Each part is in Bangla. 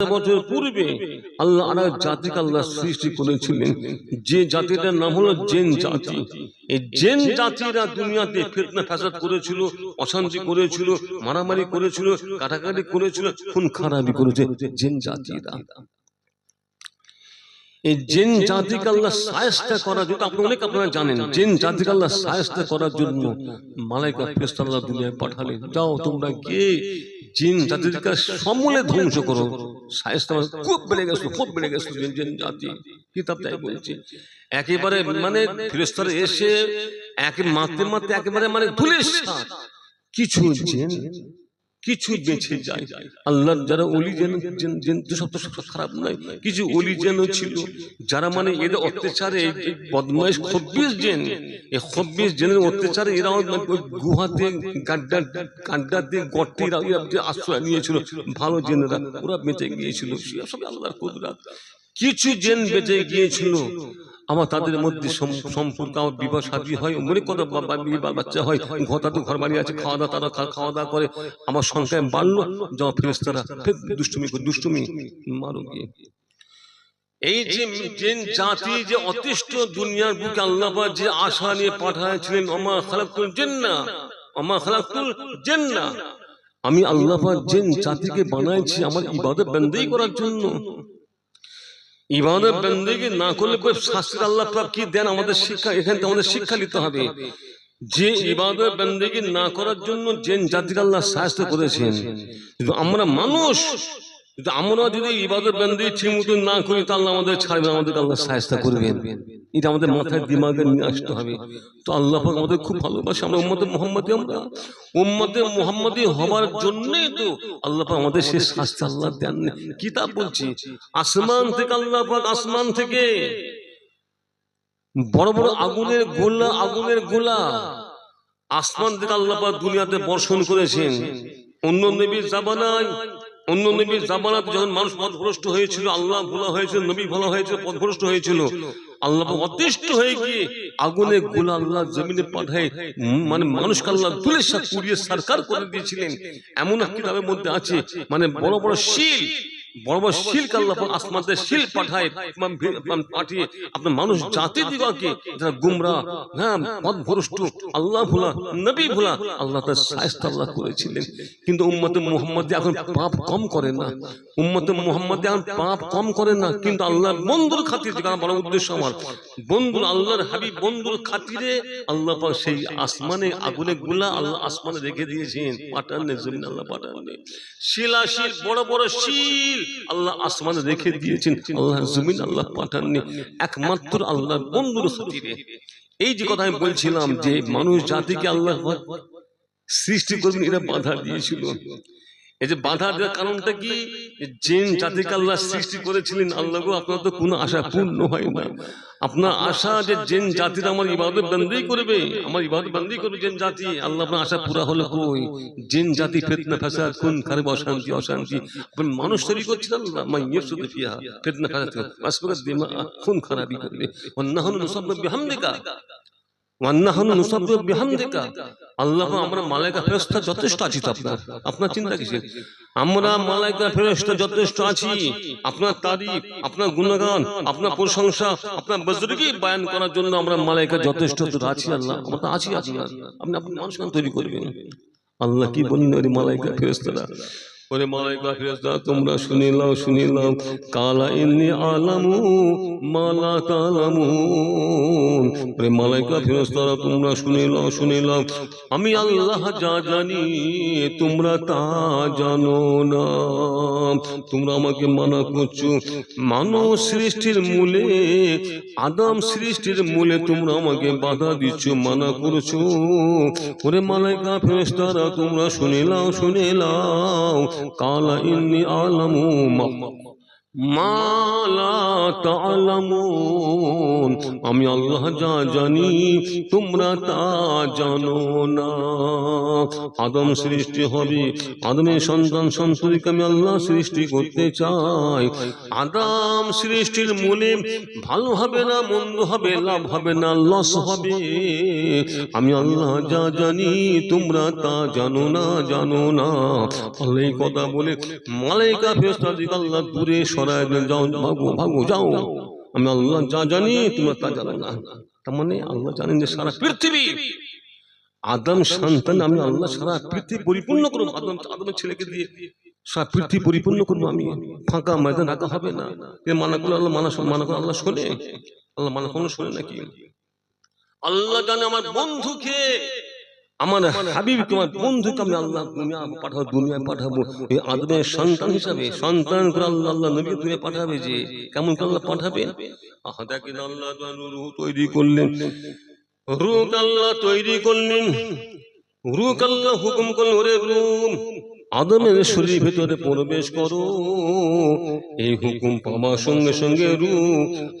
বছর পূর্বে আল্লাহ আর জাতিকে আল্লাহ সৃষ্টি করেছিলেন। যে জাতিটার নাম হলো জেন জাতি। এই জেন জাতিরা দুনিয়াতে ফ্যাসাদ করেছিল, অশান্তি করেছিল, মারামারি করেছিল, কাটাকাটি করেছিল, খুন খারাপি করেছে জেন জাতিরা। এই জেন জাতিকে আল্লাহ সায়স্তা করার জন্য, আপনি অনেক আপনারা জানেন, জেন জাতিকে আল্লাহ সায়স্তা করার জন্য মালাইকা ফেরেশতা আল্লাহ দুনিয়ায় পাঠালেন। যাও তোমরা গিয়ে জিন জাতিকে সমূলে ধ্বংস করো। সায়স্তা মানে খুব বেড়ে গেছে খুব বেড়ে গেছে জিন জিন জাতি। কিতাব তাই বলছে। একেবারে মানে ফেরেশতারা এসে একে মারতে মারতে একেবারে মানে ধুলিস কিছু জেন কিছু বেঁচে যায়। আল্লাহর যারা অলি যেন তো সব খারাপ নয় কিছু অলি যেন ছিল যারা মানে এদের অত্যাচারে বদমাইশ খব্বিশ জেন এই খব্বিশ জেনের অত্যাচারে এরাও মানে গুহাতে গাড্ডা গাড্ডাতে গর্তে এরা আশ্রয় নিয়েছিল। ভালো জেনেরা ওরা বেঁচে গিয়েছিল। সব আল্লাহর কুদরাত। কিছু জেন বেঁচে গিয়েছিল। আমার তাদের মধ্যে সম- সম্পর্ক আমার বিবাহ শাদী হয় বা- বিয়ে বাচ্চা হয় ঘর তো ঘর বাড়ি আছে খাওয়া দাওয়া তারা খাওয়া দাওয়া করে আমার সংখ্যায় বাড়লো যা ফেরেস্তারা ফের দুষ্টুমি দুষ্টুমি মারো গিয়ে। এই যে জেন জাতি যে অতিষ্ঠ দুনিয়ার বুকে আল্লাহ যে আশা নিয়ে পাঠাচ্ছিলেন অমা খালাকুল জেন্না অমা খালাকুল জেন্না। আমি আল্লাহ জেন জাতিকে বানাইছি আমার ইবাদত বন্দেই করার জন্য। ইবাদত বন্দেগি না করলে পরে আল্লাহ পাক কি দেন? আমাদের শিক্ষা এখান থেকে আমাদের শিক্ষা নিতে হবে। যে ইবাদত বন্দেগি না করার জন্য জেন জাতির আল্লাহ শাস্তি করেছেন। আমরা মানুষ। আমরা যদি ইবাদত ঠিক মতো না করি, তাহলে আমাদের ছাড়বেন আল্লাহ সাহায্য করবেন। এটা আমাদের মাথায় দিমাগে নিয়ে আসতে হবে। তো আল্লাহ আমাদের খুব ভালোবাসে, আমরা উম্মতে আমরা। উম্মতে হবার জন্যই তো আল্লাহ আমাদের সে শাস্তি আল্লাহ দেন কিতাব বলছি? আসমান থেকে আল্লাহ আসমান থেকে। বড় বড় আগুনের গোলা আগুনের গোলা। আসমান থেকে আল্লাহ দুনিয়াতে বর্ষণ করেছেন। অন্য নবীর জামানায় অন্য নবীর জামানাতে যখন মানুষ পথভ্রষ্ট হয়েছিল, আল্লাহ ভোলা হয়েছিল, নবী ভোলা হয়েছে পথভ্রষ্ট হয়েছিল আল্লাহ অতিষ্ঠ হয়ে গিয়ে আগুনে গোলা আল্লাহ জমিনে পাঠায় মানে মানুষকে আল্লাহ তুলে সাথ পুড়িয়ে সরকার করে দিয়েছিলেন। এমন এক কিতাবের মধ্যে আছে মানে বড় বড় শিল বড় বড় শিল আল্লাহ শিল পাঠায় মানে মানে পাঠিয়ে আপনার মানুষ জাতি দিবাকে যারা গুমরা হ্যাঁ পথভ্রষ্ট আল্লাহ ভোলা নবী ভোলা আল্লাহ তার সায়স্ত আল্লাহ করেছিলেন। কিন্তু উম্মতে মোহাম্মদ এখন পাপ কম করে না উম্মতে মোহাম্মদ এখন পাপ কম করে না কিন্তু আল্লাহ বন্ধুর খাতিরে যেটা বড় উদ্দেশ্য আমার বন্ধুর আল্লাহর হাবিব বন্ধুর খাতিরে আল্লাহ সেই আসমানে আগুনে গুলা আল্লাহ আসমানে রেখে দিয়েছেন পাঠাননে জমিন আল্লাহ পাঠাননে শিলাশিল বড় বড় শিল আল্লাহ আসমানে রেখে দিয়েছেন আল্লাহ জমিন আল্লাহ পাঠাননি। একমাত্র আল্লাহর বন্ধুর খাতিরে। এই যে কথা আমি বলছিলাম যে মানুষ জাতিকে আল্লাহ সৃষ্টি করবেন এরা বাধা দিয়েছিল। এই যে বাধা দেওয়ার কারণটা কি? জেন জাতিকে আল্লাহ সৃষ্টি করেছিলেন আল্লাহ আপনার তো কোনো আশা পূর্ণ হয় না। আপনার আশা যে জেন জাতির আমার ইবাদত বন্দি করবে আমার ইবাদত বন্দি করবে জেন জাতি। আল্লাহ আপনার আশা পুরা হলো কই? জেন জাতি ফেতনা ফাসাদ খুন খারাপ অশান্তি অশান্তি। আপনি মানুষ তৈরি করছিলেন না মা ইয়েসুদু ফিহা ফিতনা ফাসাদ দিমা খুন খারাপই করবে। ওয়ান্নাহুন মুসাব্বিহ বিহামদিকা। ওয়ান্নাহুন মুসাব্বিহ বিহামদিকা। আল্লাহ আমরা মালাইকা ফেরেশতা যথেষ্ট আছি তো আপনার। আপনার। চিন্তা কিসের? আমরা মালাইকা ফেরেশতা যথেষ্ট আছি। আপনার তারিফ আপনার গুণগান আপনার প্রশংসা আপনার বজরুকি বয়ান করার জন্য আমরা মালাইকা যথেষ্ট আছি আল্লাহ। আমরা তো আছি আপনি আপনি তৈরি করবেন। আল্লাহ কি বলেন ওরে মালাইকা ওরে মালাইকা ফেরেশতা, তোমরা শুনে নাও শুনে নাও। কালা ইন্নি আলামু, মালা তালামুন ওরে মালাইকা ফেরেশতারা, তোমরা শুনে নাও শুনে নাও। আমি আল্লাহ যা জানি, তোমরা তা জানো না। তোমরা আমাকে মানা করছ। মানব সৃষ্টির মূলে, আদাম সৃষ্টির মূলে তোমরা আমাকে বাধা দিচ্ছ, মানা করছ। ওরে মালাইকা ফেরেশতারা, তোমরা শুনে নাও। শুনে নাও কালা ইন্নি আমি আল্লাহ যা জানি, তোমরা তা জানো না। আদম সৃষ্টি হবে, আদমের সন্তান সন্ততিকে আমি আল্লাহ সৃষ্টি করতে চাই। আদম সৃষ্টির মূলে ভালো হবে না, মন্দ হবে, লাভ হবে না, লস হবে। আমি আল্লাহ যা জানি, তোমরা তা জানো না জানো না। আল্লাহ কথা বলে মালাইকা দিকে আল্লাহ দূরে আমি আল্লাহ যা জানি, তোমরা তা জানো না। তার মানে আল্লাহ জানেন যে সারা পৃথিবী, আদম সন্তান, আমি আল্লাহ সারা পৃথিবী পরিপূর্ণ করব। আদম, আদমের ছেলেকে দিয়ে সারা পৃথিবী পরিপূর্ণ করব আমি। ফাঁকা ময়দান রাখা হবে না। এ মানা করলে আল্লাহ মানা মানা করে আল্লাহ শোনে? আল্লাহ মানা কোনো শোনে নাকি? আল্লাহ জানে আমার বন্ধুকে আমার হাবিব তোমার বন্ধুকে আমি আল্লাহ দুনিয়া পাঠাবো দুনিয়ায় পাঠাবো। এই আদমের সন্তান হিসাবে সন্তান করে আল্লাহ আল্লাহ নবী দুনিয়া পাঠাবে যে কেমন করে আল্লাহ পাঠাবে? আহাদাকে আল্লাহ রূহ তৈরি করলেন। রুক আল্লাহ তৈরি করলেন। রুক আল্লাহ হুকুম করলেন ওরে রূপ আদমের শরীর ভেতরে প্রবেশ করো। এই হুকুম পাওয়ার সঙ্গে সঙ্গে রু।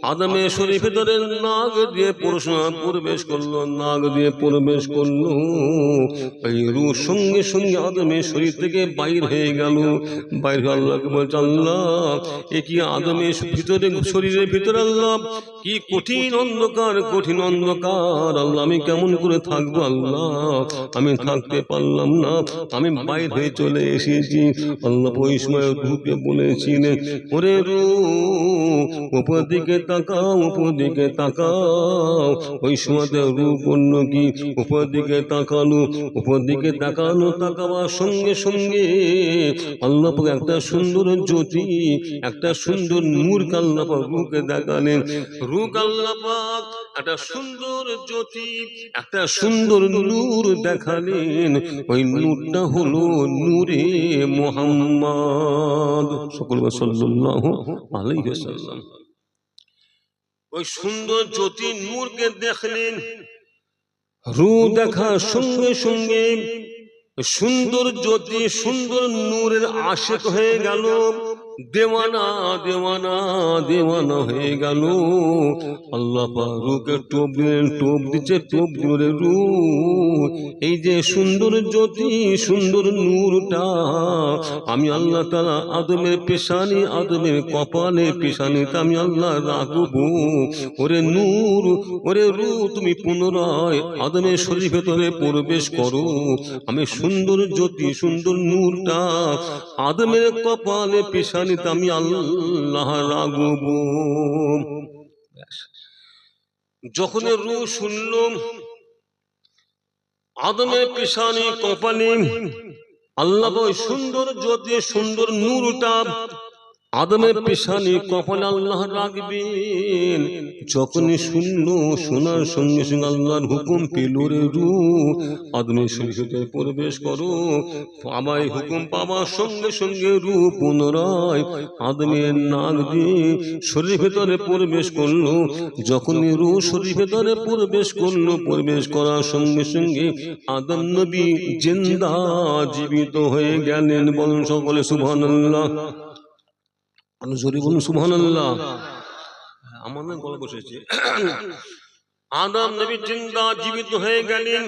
আদমের শরীর ভেতরে নাগ দিয়ে পড়াশোনা প্রবেশ করল নাগ দিয়ে প্রবেশ করল। এই রু সঙ্গে সঙ্গে আদমের শরীর থেকে বাইর হয়ে গেল। বাইর হয়ে আল্লাহকে বলছে আল্লাহ এ কি আদমের ভিতরে শরীরের ভিতরে আল্লাহ? কি কঠিন অন্ধকার কঠিন অন্ধকার। আল্লাহ আমি কেমন করে থাকব আল্লাহ? আমি থাকতে পারলাম না। আমি বাইর হয়ে চলে এসেছি আল্লাহ ওই সময় ঢুকে বলেছিলেন ওরে রু উপর দিকে তাকাও উপর দিকে তাকাও। ওই সময়তে রু অন্য কি? উপর দিকে তাকালো উপর দিকে তাকানো তাকাবার সঙ্গে সঙ্গে আল্লাহ একটা সুন্দর জ্যোতি, একটা সুন্দর নূর আল্লাহ পাক রুকে দেখালেন। রুক আল্লাহ পাক একটা সুন্দর জ্যোতি, একটা সুন্দর নূর দেখালেন। ওই নূরটা হলো নূরে ওই সুন্দর জ্যোতি নূরকে দেখলেন। রু দেখা সঙ্গে সঙ্গে সুন্দর জ্যোতি, সুন্দর নূরের আশেক হয়ে গেল। দেওয়ানা দেওয়ানা দেওয়ানা হয়ে গেল। আল্লাহ পারুকে টোপ দিলেন টোপ দিচ্ছে টোপ রু এই যে সুন্দর জ্যোতি সুন্দর নূরটা আমি আল্লাহ তালা আদমের পেশানি আদমের কপালে পেশানিতে আমি আল্লাহ রাখব। ওরে নূর ওরে রু তুমি পুনরায় আদমের শরীর ভেতরে প্রবেশ করো। আমি সুন্দর জ্যোতি সুন্দর নূরটা আদমের কপালে আমি আল্লাহ যখন রু শুনলাম আদমে পেশানি কপালে আল্লাহ সুন্দর জ্যোতি সুন্দর নূরটা আদমের পেশানি কপালে আল্লাহ রাখবেন। যখনই শূন্য শোনার সঙ্গে সঙ্গে আল্লাহর হুকুম পেল রে রু আদমের শরীরে প্রবেশ করো। আমায় হুকুম পাওয়ার সঙ্গে সঙ্গে রু পুনরায় আদমের নাক দিয়ে শরীর ভেতরে প্রবেশ করল। যখনই রু শরীর ভেতরে প্রবেশ করল। প্রবেশ করার সঙ্গে সঙ্গে আদম নবী জিন্দা জীবিত হয়ে গেলেন। বলুন সকলে সুবহানাল্লাহ। আরও জোরে বলুন সুবহানাল্লাহ আমার গলা বসেছে। আদম নবী জিন্দা জীবিত হয়ে গেলেন।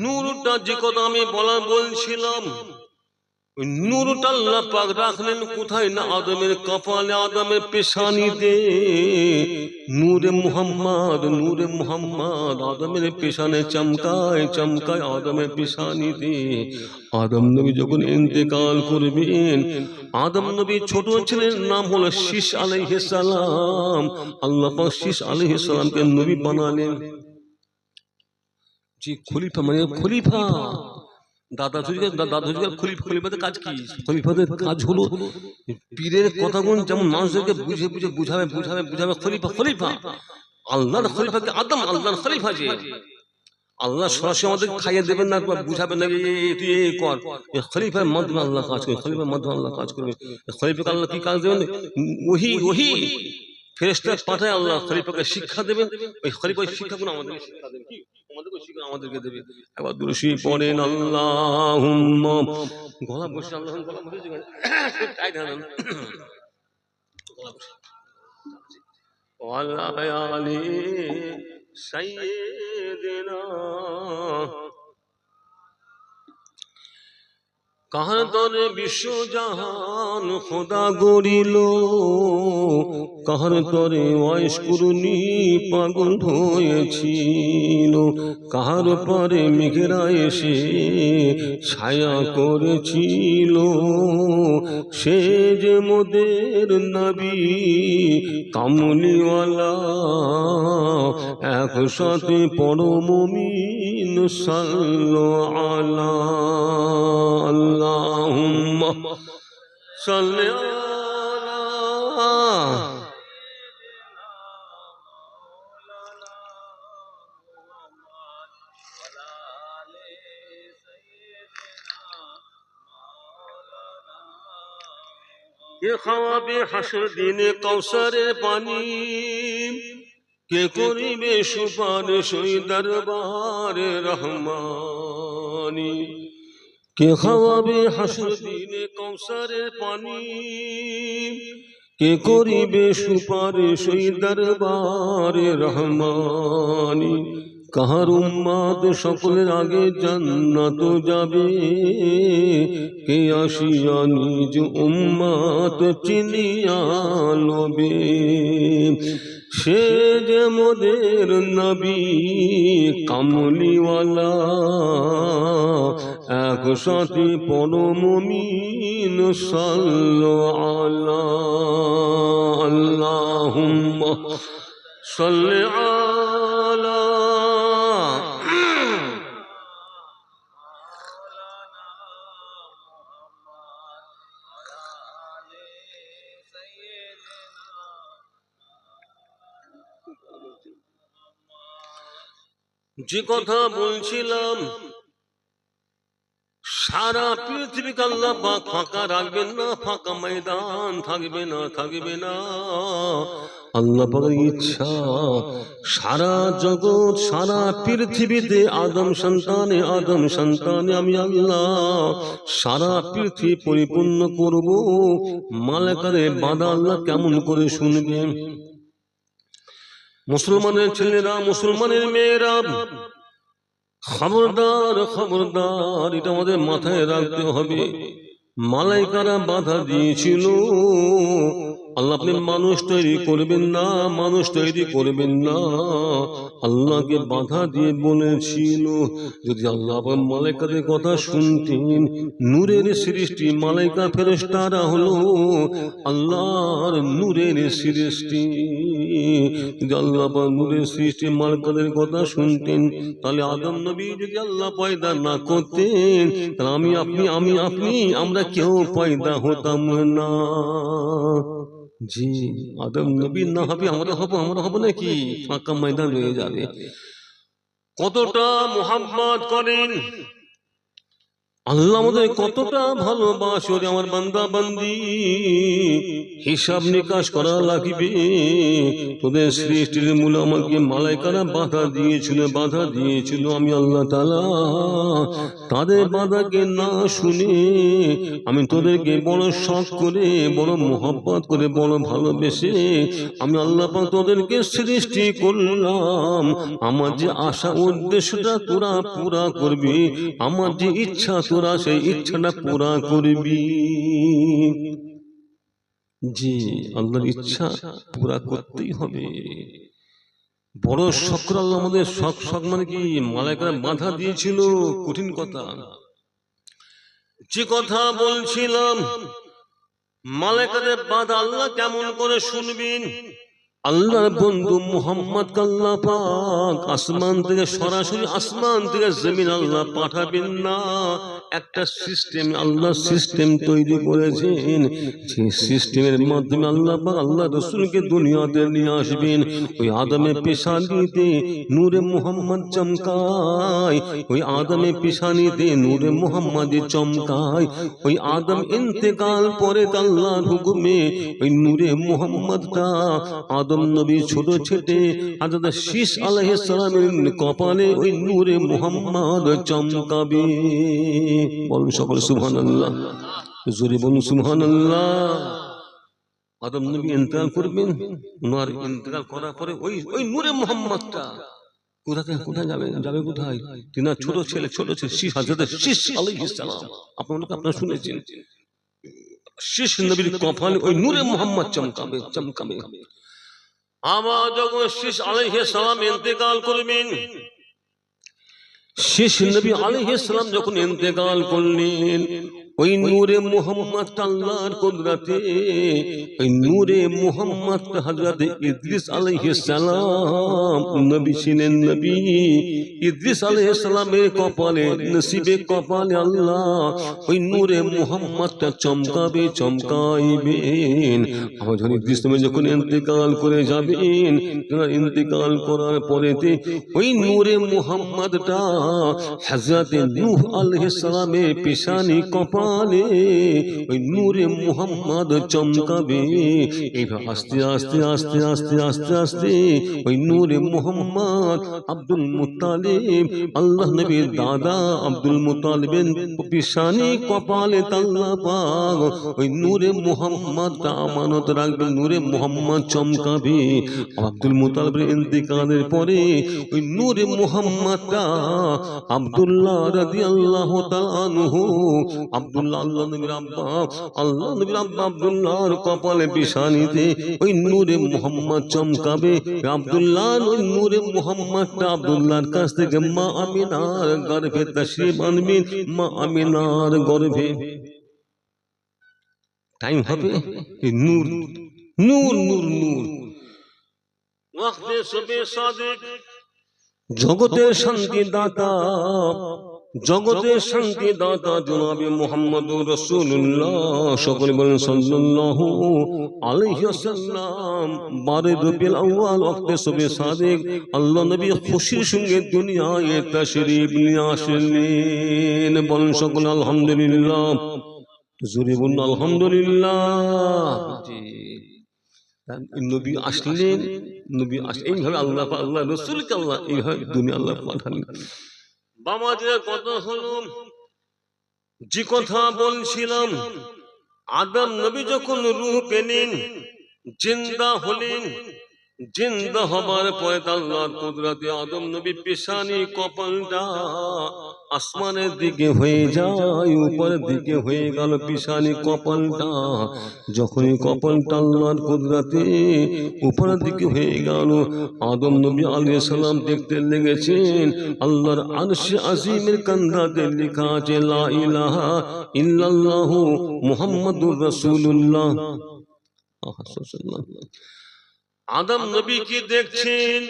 নূরটা যে কথা আমি বলা বলছিলাম নূরটা আল্লাহ পাক রাখলেন কোথায় না আদমের কপালে, আদমের পেশানিতে নূরে মুহাম্মদ নূরে মুহাম্মদ, আদমের পেশানে চমকায় চমকায় আদমের পেশানিতে আদম নবী যখন ইন্তেকাল করবেন, আদম নবী ছোট ছেলের নাম হলো শীষ আলাইহিস সালাম। আল্লাহ পাক শীষ আলাইহিস সালামকে নবী বানালেন। জি, খলিফা মানে খলিফা। দাদা হুজুর দাদা হুজুর খলিফা খলিফাদের কাজ কি? খলিফাদের কাজ হলো পীরের কথাগুলো যেমন মানুষদেরকে বুঝে বুঝে বুঝাবে বুঝাবে বুঝাবে খলিফা খলিফা। আল্লাহর খলিফাকে আদম আল্লাহর খলিফা যে। আল্লাহ সরাসরি আমাদের খাইয়ে দেবেন না বুঝাবেন না এই, এই, তুই এই কর। খলিফার মাধ্যমে আল্লাহ কাজ করবে খলিফার মাধ্যমে আল্লাহ কাজ করবে। খলিফাকে আল্লাহ কি কাজ দেবেন? ওহি ওহি। পাঠায় আল্লাহ খলিফাকে শিক্ষা দেবেন। ওই খলিফা ওই শিক্ষাগুলো আমাদের শিক্ষা দেবেন কি তোমাদেরকে শিখে আমাদেরকে দেবে। গলা বসে আল্লাহ গলা বসে কাহার তরে বিশ্ব জাহান খোদা গড়িল কাহার তরে ওয়াইস কুরুনি পাগল হয়েছিল। কাহার পরে মেঘেরা এসে ছায়া করেছিল। সে যে মোদের নবী কামলিওয়ালা একসাথে পরমমিন সাল্লো আলা সাল্লি আলা কে খাওয়াবে হাসর দিনে কৌসারের পানি? কে করিবে সুপারিশ ওই দরবারে রহমানি? কে খাওয়াবে হাসর দিনে কৌসারের পানি? কে করিবে সুপারে সেই দরবারে রহমানি? কাহার উম্মাদ সকলের আগে জান্নাত যাবে। কে আসিয়া নিজ উম্মাত চিনিয়া লবে? সে যে মোদের নবী কামলিওয়ালা। একসাথে পরমমিন সাল্লো আলা আল্লাহুম্মা সাল্লি যে কথা বলছিলাম, সারা পৃথিবীকে আল্লাহ ফাঁকা রাখবেন না, ফাঁকা ময়দান থাকবে না থাকবে না। আল্লাহ ইচ্ছা, সারা জগৎ, সারা পৃথিবীতে আদম সন্তানে আদম সন্তানে আমি আল্লাহ সারা পৃথিবী পরিপূর্ণ করব। মালেকারে বাধা আল্লাহ কেমন করে শুনবে মুসলমানের ছেলেরা মুসলমানের মেয়েরা খবরদার খবরদার এটা আমাদের মাথায় রাখতে হবে। মালাইকারা বাধা দিয়েছিল। আল্লাহ আপনি মানুষ তৈরি করবেন না, মানুষ তৈরি করবেন না। আল্লাহকে বাধা দিয়ে বলেছিল, যদি আল্লাহ মালাইকাদের কথা শুনতেন, নূরের সৃষ্টি মালাইকা ফেরেস্তারা হলো আল্লাহর নূরের সৃষ্টি। যদি আল্লাহ নূরের সৃষ্টি মালাইকাদের কথা শুনতেন, তাহলে আদম নবী যদি আল্লাহ পয়দা না করতেন, তাহলে আমি, আপনি আমি, আপনি, আমরা কেউ পয়দা হতাম না। জি আদম নবী না হবে আমরা হব আমরা হব নাকি? ফাঁকা ময়দান রয়ে যাবে। কতটা মোহাম্মদ করেন আল্লাহ আমাদের কতটা ভালোবাসো রে আমার বান্দা বান্দি। হিসাব নিকাশ করা লাগবে। তোদের সৃষ্টির মূল আমাকে মালাইকারা বাধা দিয়েছিল বাধা দিয়েছিল আমি আল্লাহ তালা তাদের বাধাকে না শুনে আমি তোদেরকে বড় শখ করে, বড় মোহাব্বত করে, বড় ভালোবেসে আমি আল্লাহ তোদেরকে সৃষ্টি করলাম। আমার যে আশা, উদ্দেশ্যটা তোরা পুরা করবি। আমার যে ইচ্ছা তোরা সেই ইচ্ছাটা পুরা করবি। জি, আল্লাহর ইচ্ছা পুরা করতেই হবে। বড় শক্র আল্লাহ আমাদের শখ শখ মানে কি? মালাইকারা বাধা দিয়েছিল, কঠিন কথা। যে কথা বলছিলাম, মালাইকাদের বাধা আল্লাহ কেমন করে শুনবেন? আল্লাহর বন্ধু মোহাম্মদ কাল্লা পাক আসমান থেকে সরাসরি আসমান থেকে জমিন আল্লাহ পাঠাবেন না। একটা সিস্টেম আল্লাহ সিস্টেম তৈরি করেছেন। সেই সিস্টেমের মাধ্যমে আল্লাহ পাক আল্লাহ রসুলকে দুনিয়াতে নিয়ে আসবেন। ওই আদমে পেশানিতে নূরে মোহাম্মদ চমকায়। ওই আদমে পেশানিতে নূরে মোহাম্মদ চমকায়। ওই আদম ইন্তেকাল পরে আল্লাহর হুকুমে ওই নূরে মোহাম্মদটা আদম আদম নবী ছোট ছেটে শীষ আলাইহিস কপালে ওই নূরে মুহাম্মদ চমকাবে। বলুন সকল সুবহানাল্লাহ। জোরে বলুন সুবহানাল্লাহ। আদম নবী ইন্তেকাল করবেন ওনার ইন্তেকাল করার পরে ওই ওই নূরে মুহাম্মদটা কোথা কোথায় যাবে যাবে কোথায়? শেষ নবীর কপালে ওই নূরে মোহাম্মদ চমকাবে চমকাবে। আমার যখন শীষ আলহ সালাম ইন্তেকাল করবেন শেষ নবী আলহ সালাম যখন ইন্তেকাল করলেন ওই নূরে মোহাম্মদ আল্লাহর কুদরতে ওই নূরে মোহাম্মদ হযরত ইদ্রিস আলাইহিস সালাম নবী ছিলেন নবী। ইদ্রিস আলাইহিস সালামের কপালে নসিবে কপালে আল্লাহ ওই নূরে মোহাম্মদটা চমকাবে চমকাইবেন। আমার যখন ইদ্রিস নবী যখন ইন্তেকাল করে যাবেন তেনার ইন্তেকাল করার পরেতে ওই নূরে মোহাম্মদটা হযরত নূহ আলাইহিস সালামের পেশানি কপালে ওই নূরে মোহাম্মদ চমকাবে। এইভাবে আস্তে আস্তে আস্তে আস্তে আস্তে আস্তে ওই নূরে মোহাম্মদ আব্দুল মুতালিব, আল্লাহ নবীর দাদা আব্দুল মুতালিবের পেশানি কপালে তাল্লা পাক, ওই নূরে মোহাম্মদ আমানত রাখবে, নূরে মোহাম্মদ চমকাবে। আব্দুল মুতালিবের ইন্তেকালের পরে ওই নূরে মোহাম্মদটা আব্দুল্লাহ রাদিয়াল্লাহু তাআলা আনহু আব্দুল্লাহ কাছ থেকে মা আমিনার গর্ভে মা আমিনার গর্ভে। টাইম হবে? নূর নূর নূর নূর। জগতের শান্তি দাতা জগতের শান্তি দাতা জনাবে মোহাম্মদ রসুল্লাহ সকলে বলেন সাল্লাল্লাহু আলাইহি ওয়াসাল্লাম। বারে রবিউল আউয়াল ওয়াক্তে সবে সাদিক। আল্লাহ নবী খুশির সঙ্গে দুনিয়ায় তাশরীফ নিয়ে আসলেন বলেন সকলে আলহামদুলিল্লাহ। জোরে বলুন আলহামদুলিল্লাহ। নবী আসলেন। নবী আস এইভাবে আল্লাহ আল্লাহ রসুলকে আল্লাহ এইভাবে দুনিয়া আল্লাহ পাঠালেন। বাবাজিরা কত হলো যে কথা বলছিলাম আদম নবী যখন রুহ পেলেন জিন্দা হলেন জিন্দা হবার পরে আল্লাহর কুদরতে আদম নবী পেশানি কপালটা আসমানের দিকে হয়ে যায়, উপরের দিকে হয়ে গেল পিসানি কপালটা। যখনই কপালটা আল্লাহর কুদরতে উপরের দিকে হয়ে গেল, আদম নবী আলাইহিস সালাম দেখতে লেগেছেন, আল্লাহর আরশে আজিমের কান্দাতে লেখা আছে, লা ইলাহা ইল্লাল্লাহু মুহাম্মাদুর আদম নবী কি দেখছেন?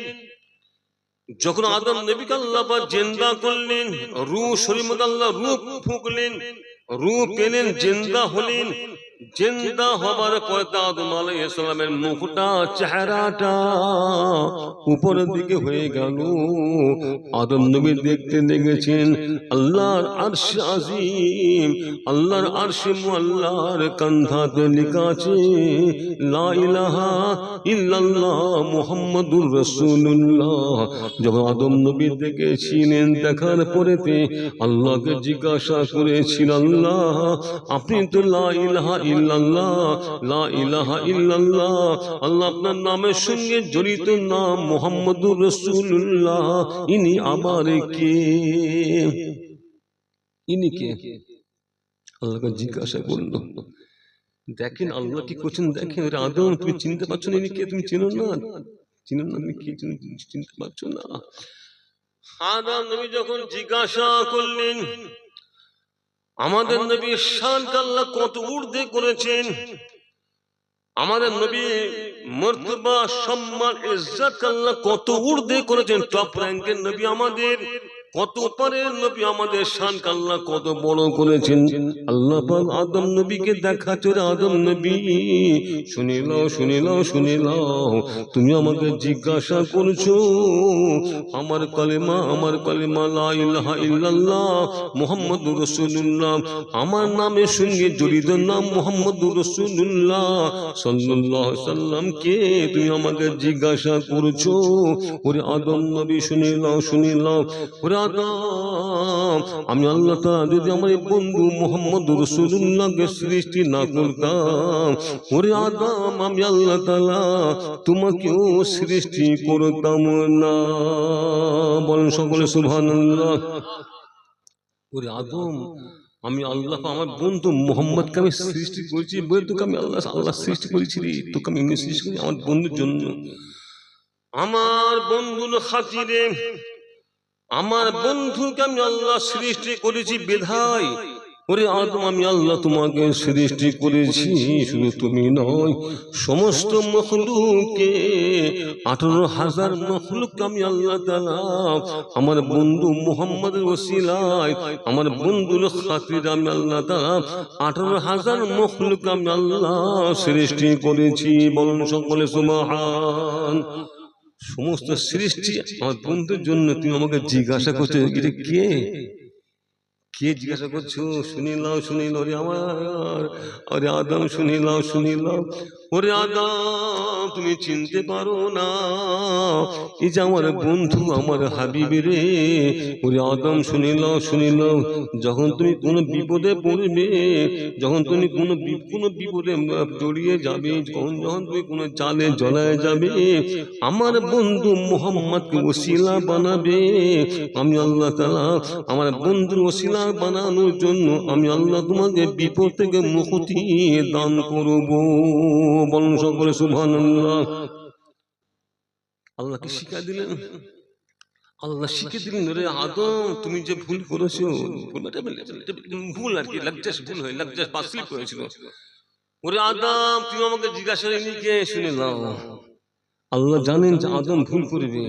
যখন আদম নবী আল্লাহ বা জেন্দা করলেন রু শরীর মধ্যে আল্লাহ রূপ ফুঁকলেন রূপ পেলেন জেন্দা হলেন। জিন্দা হবার পরে তো আদম আলাইহিস সালামের মুখটা, চেহারাটা উপরের দিকে হয়ে গেল। আদম নবী দেখতে লেগেছেন আল্লাহর আরশ আজিম, আল্লাহর আরশ আল্লাহর কান্ধাতে লেখা আছে, লা ইলাহা ইল্লাল্লাহ মুহাম্মাদুর রাসূলুল্লাহ। যখন আদম নবী দেখেছিলেন, দেখার পরেতে আল্লাহকে জিজ্ঞাসা করেছিল, আল্লাহ, আপনি তো লা ইলাহা ইল্লাল্লাহ, লা ইলাহা ইল্লাল্লাহ। আল্লাহ আপনার নামের সঙ্গে জড়িত নাম মুহাম্মাদুর রাসূলুল্লাহ। ইনি আমার কে? ইনি কে? আল্লাহকে জিজ্ঞাসা করল, দেখেন আল্লাহ কি করছেন? দেখেন ওরা আদম, তুমি চিনতে পারছ না কে? তুমি চিনো না? চিনো না কি? চিনতে পারছ না? আদম নবী যখন জিজ্ঞাসা করলেন আমাদের নবী শানকে আল্লাহ কত ঊর্ধ্বে করেছেন। আমাদের নবী মর্তবা সম্মান ইজ্জত আল্লাহ কত ঊর্ধ্বে করেছেন। টপ র্যাঙ্কের নবী আমাদের কত পারের নবী আমাদের শান আল্লাহ কত বড় করেছেন। আল্লাহ আদম নবীকে দেখাচ্ছে রে আদম নবী। শুনে নাও শুনে নাও শুনে নাও তুমি আমাকে জিজ্ঞাসা করছ, আমার কালেমা আমার কালেমা, লা ইলাহা রাসূলুল্লাহ, আমার নামের সঙ্গে জড়িত নাম মুহাম্মাদুর রাসূলুল্লাহ। সাল্লাল্লাহু আলাইহি সাল্লাম কে তুমি আমাকে জিজ্ঞাসা করছ? ওরে আদম নবী শুনে নাও শুনে নাও ওরে আমি আল্লাহ তাআলা যদি আমার এই বন্ধু মোহাম্মদ রসুল্লাহকে সৃষ্টি না করতাম, ওরে আদম, আমি আল্লাহ তাআলা তোমাকেও সৃষ্টি করতাম না। বলেন সকলে, সুবহানাল্লাহ। ওরে আদম, আমি আল্লাহ, আমার বন্ধু মোহাম্মদকে আমি সৃষ্টি করেছি বলে তোকে আমি আল্লাহ আল্লাহ সৃষ্টি করেছি রে। তোকে আমি সৃষ্টি করেছি আমার বন্ধুর জন্য। আমার বন্ধুর খাতিরে আমার বন্ধুকে আমি আল্লাহ সৃষ্টি করেছি বেধায়। ওরে আমি আল্লাহ তোমাকে সৃষ্টি করেছি, শুধু তুমি নয়, সমস্ত মখলুকে, আঠারো হাজার মখলুক আমি আল্লাহ তালা আমার বন্ধু মোহাম্মদ ওসিলায়, আমার বন্ধুর খাতির আমি আল্লাহ আঠারো হাজার মখলুক আমি আল্লাহ সৃষ্টি করেছি। বলুন সকলে সুমাহান সমস্ত সৃষ্টি আমার বন্ধুর জন্য তুমি আমাকে জিজ্ঞাসা করছ এটা কে? কে জিজ্ঞাসা করছ? শুনিলাম শুনিল রে আমার আরে আদম শুনিলাম শুনিলাম। ওরে আদম তুমি চিনতে পারো না। এই যে আমার বন্ধু, আমার হাবিবে রে, ওরে আদম, শুনিল শুনিলাম যখন তুমি কোনো বিপদে পড়বে, যখন তুমি কোনো কোনো বিপদে জড়িয়ে যাবে, যখন যখন তুমি কোনো চালে জ্বলায় যাবে, আমার বন্ধু মোহাম্মদকে ওসিলা বানাবে। আমি আল্লাহ তালা আমার বন্ধুর ওসিলা বানানোর জন্য আমি আল্লাহ তোমাকে বিপদ থেকে মুক্তি দান করব। বলুন সকলে আল্লাহকে শিখা দিলেন? আল্লাহ শিখে দিলেন রে আদম তুমি যে ভুল করেছ ভুল আর কি লাগজাস ভুল হয়ে লাগজাস ওরে আদম তুমি আমাকে জিজ্ঞাসা শুনে নাও। আল্লাহ জানেন যে আদম ভুল করবে।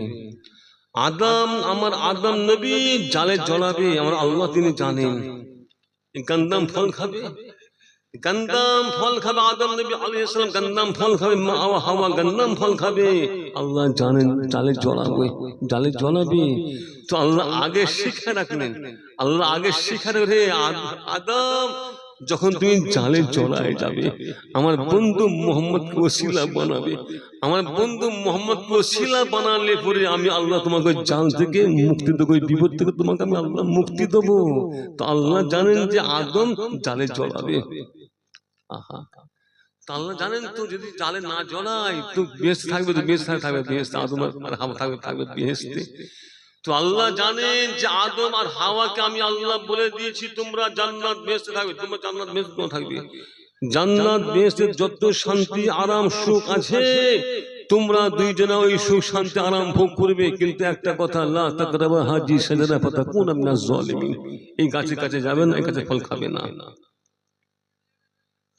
আদম আমার আদম নবী জালে জ্বলাবে আমার আল্লাহ তিনি জানেন। গন্দাম ফল খাবে? গন্দাম ফল খাবে আদম নবী আলাইহিস সালাম, গন্দাম ফল খাবে মা হাওয়া, গন্দাম ফল খাবে। আল্লাহ জানেন জালে জালে তো আল্লাহ আগে শিখে রাখলেন, আল্লাহ আগে শিখে রে আদম, যখন তুমি জালে জ্বলায় যাবে, আমার বন্ধু মোহাম্মদ ওসিলা বানাবে, আমার বন্ধু মোহাম্মদ ওসিলা বানালে পরে আমি আল্লাহ তোমাকে জাল থেকে মুক্তি দেবো বিপদ থেকে তোমাকে আমি আল্লাহ মুক্তি দেবো। তো আল্লাহ জানেন যে আদম জালে তো আল্লাহ জানেন তো যদি জালে না তো বেশ থাকবে তো বেশ থাকবে বেশ আদম আর হাওয়া থাকবে থাকবে বেহেস্তে তো আল্লাহ জানেন যে আদম আর হাওয়াকে আমি আল্লাহ বলে দিয়েছি তোমরা জান্নাত বেহেস্তে থাকবে তোমরা জান্নাত বেহেস্তে থাকবে। জান্নাত বেহেস্তের যত শান্তি আরাম সুখ আছে তোমরা দুইজনে ওই সুখ শান্তি আরাম ভোগ করবে। কিন্তু একটা কথা লা তাকরাবা হাজি সাজারা পাতা কোন আপনার জলিমিন এই গাছের কাছে যাবে না এই গাছে ফল খাবে না।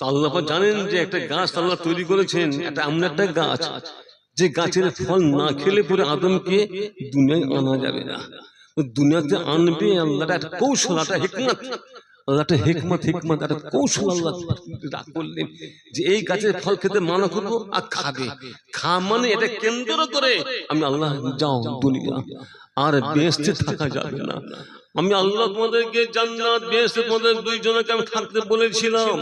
আল্লাহ জানেন যে একটা গাছ আল্লাহ তৈরি করেছেন, একটা এমন একটা গাছ যে গাছের ফল না খেলে পরে আদমকে দুনিয়ায় আনা যাবে না। দুনিয়াতে আনবে আল্লাহটা কৌশল, একটা হিকমত। আল্লাহ একটা কৌশল আল্লাহ করলেন যে এই গাছের ফল খেতে মানা করব আর খাবে। খা মানে এটা কেন্দ্র করে আমি আল্লাহ যাও দুনিয়া, আর বেহেস্তে থাকা যাবে না। আমি আল্লাহ তোমাদেরকে জান্নাত বেহেস্তে তোমাদের দুইজনকে আমি থাকতে বলেছিলাম।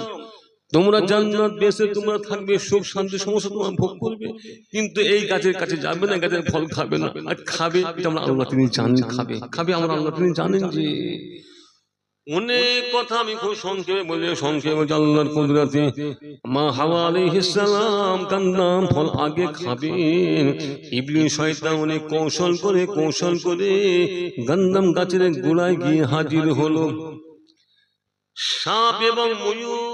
তোমরা জান্নাত বেসে তোমরা থাকবে সুখ শান্তি সমস্ত তোমরা ভোগ করবে। কিন্তু এই গাছের কাছে যাবে না গাছের ফল খাবে না। আর খাবে এটা আমরা আল্লাহ তিনি জানেন খাবে খাবে। আমরা আল্লাহ তিনি জানেন যে অনেক কথা আমি খুব সংক্ষেপে বলে সংক্ষেপে বলছি আল্লাহর কুদরতে মা হাওয়া ফল আগে খাবেন ইবলিস শয়তান অনেক কৌশল করে কৌশল করে গন্দাম গাছের গোড়ায় গিয়ে হাজির হলো। সাপ এবং ময়ূর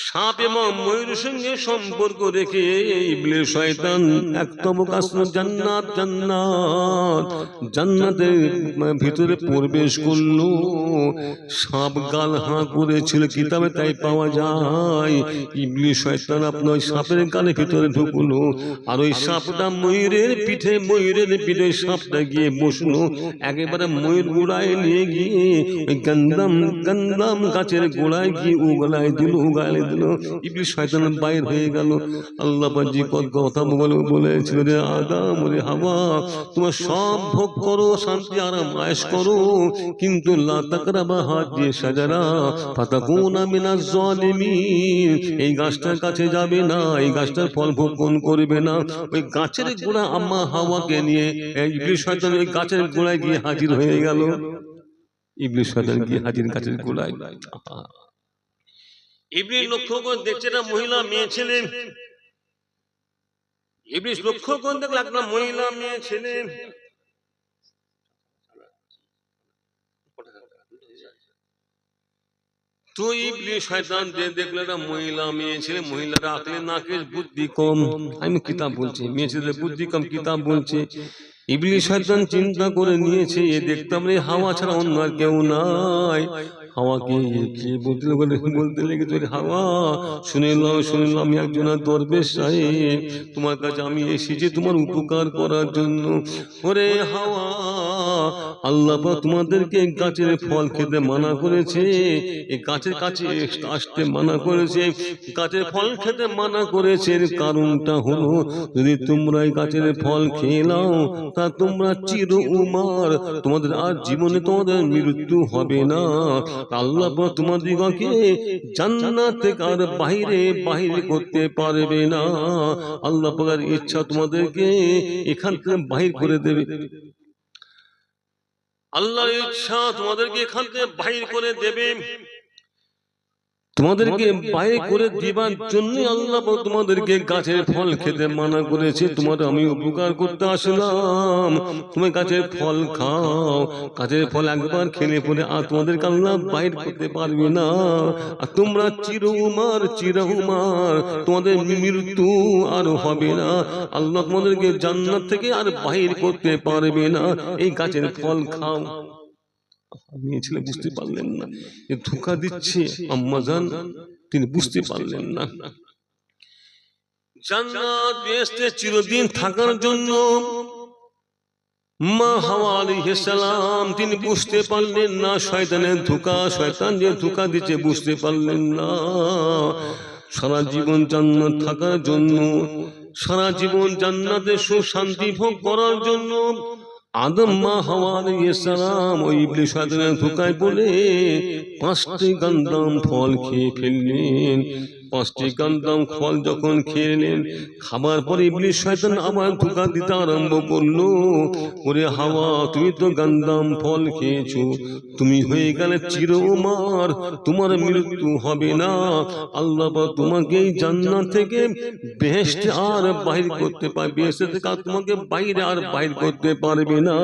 সাপ এবং ময়ূরের সঙ্গে সম্পর্ক রেখে ইবলিস শয়তান একতম কাসন জান্নাত জান্নাত। জান্নাতের ভিতরে প্রবেশ করল। সাপ গাল হাঁ করেছিল, কিতাবে তাই পাওয়া যায়। ইবলিস শয়তান আপনার ওই সাপের গালের ভিতরে ঢুকলো। আর ওই সাপটা ময়ূরের পিঠে ময়ূরের পিঠে সাপটা গিয়ে বসল। একেবারে ময়ূর গোড়ায় নিয়ে গিয়ে ওই গন্দাম গন্দাম গাছের গোড়ায় গিয়ে উগলায় দিল, উগালে দিল। ইবলিস শয়তান বাইর হয়ে গেল। আল্লাহ পাজি কত কথা বলে বলেছিল, রে আদাম, রে হাওয়া, তোমার সব ভোগ করো, শান্তি, আরাম, আয়েশ করো। কিন্তু লা তাকরাবা হাজি সাজারা। ফাতাকুনা মিনাজ জালিমিন, এই গাছটার কাছে যাবে না, এই গাছটার ফল ভোগ কোন করবে না। ওই গাছের গোড়া আম্মা হাওয়াকে নিয়ে ইবলিস শয়তান ওই গাছের গোড়ায় গিয়ে হাজির হয়ে গেল। ইবলিস শয়তান গিয়ে হাজির গাছের গোড়ায়। আহা। ইবলিস লক্ষ্য করে দেখছে একটা মহিলা মেয়ে ছেলে। ইবলিস লক্ষ্য করে দেখল একটা মহিলা মেয়ে ছেলে। তো ইবলিস শয়তান যে দেখল একটা মহিলা মেয়ে ছেলে মহিলারা আকলে নাকের বুদ্ধি কম। আমি কিতাব বলছি মেয়ে ছেলেদের বুদ্ধি কম কিতাব বলছে। ইবলিস শয়তান চিন্তা করে নিয়েছে এ দেখতাম রে হাওয়া ছাড়া অন্য আর কেউ নাই। হাওয়াকে কে বলতে বলে বলতে লেগেছে "ওরে হাওয়া শুনিলাম শুনিলাম আমি একজন দরবেশ সাহেব। তোমার কাছে আমি এসেছি তোমার উপকার করার জন্য। ওরে হাওয়া তোমাদেরকে গাছের ফল খেতে মানা করেছে। এই গাছের কাছে আসতে মানা করেছে। গাছের ফল খেতে মানা করেছে। কারণটা হলো, যদি তোমরা এই গাছের ফল তা তোমরা চির উমার। তোমাদের আর জীবনে তোমাদের মৃত্যু হবে না। আল্লাহ তোমাদিগকে জান্নাত থেকে আর বাইরে বাইরে করতে পারবে না। আল্লাহ ইচ্ছা তোমাদেরকে এখান থেকে বাহির করে দেবে। আল্লাহর ইচ্ছা তোমাদেরকে এখান থেকে বাহির করে দেবে। তোমাদেরকে বাইরে করে দিবার জন্য আল্লাহ তোমাদেরকে গাছের ফল খেতে মানা করেছে। তোমার আমি উপকার করতে আসলাম। তুমি গাছের ফল খাও। গাছের ফল একবার খেলে পরে আর তোমাদেরকে আল্লাহ বাইর করতে পারবে না। আর তোমরা চিরউমার চিরউমার তোমাদের মৃত্যু আর হবে না। আল্লাহ তোমাদেরকে জান্নাত থেকে আর বাহির করতে পারবে না। এই গাছের ফল খাও। মেয়ে ছেলে বুঝতে পারলেন না। এ ধোকা দিচ্ছে আম্মাজান তিনি বুঝতে পারলেন না। জান্নাত বেহেশতে চিরদিন থাকার জন্য মা হাওয়া আলাইহিস সালাম তিনি বুঝতে পারলেন না শয়তানের ধোকা শয়তান যে ধোকা দিচ্ছে বুঝতে পারলেন না। সারা জীবন জান্নাত থাকার জন্য সারা জীবন জান্নাতে সুখ শান্তি ভোগ করার জন্য আদম মা হাওয়া আলাইহিস ওই ইবলিস ধোকায় পড়ে পাঁচটি গান্দাম ফল খেয়ে ফেললেন। পাঁচটি গান্দাম ফল যখন খেয়ে নিলেন, খাবার পরে ইবলিস শয়তান আবার ধোকা দিতে আরম্ভ করল। ওরে হাওয়া, তুমি তো গান্দাম ফল খেয়েছো, তুমি হয়ে গেলে চির চিরমার, তোমার মৃত্যু হবে না। আল্লাহ তোমাকে এই জান্নাত থেকে বেহেশতে আর বাহির করতে পারবে বেহেশতে থেকে তোমাকে বাইরে আর বাহির করতে পারবে না।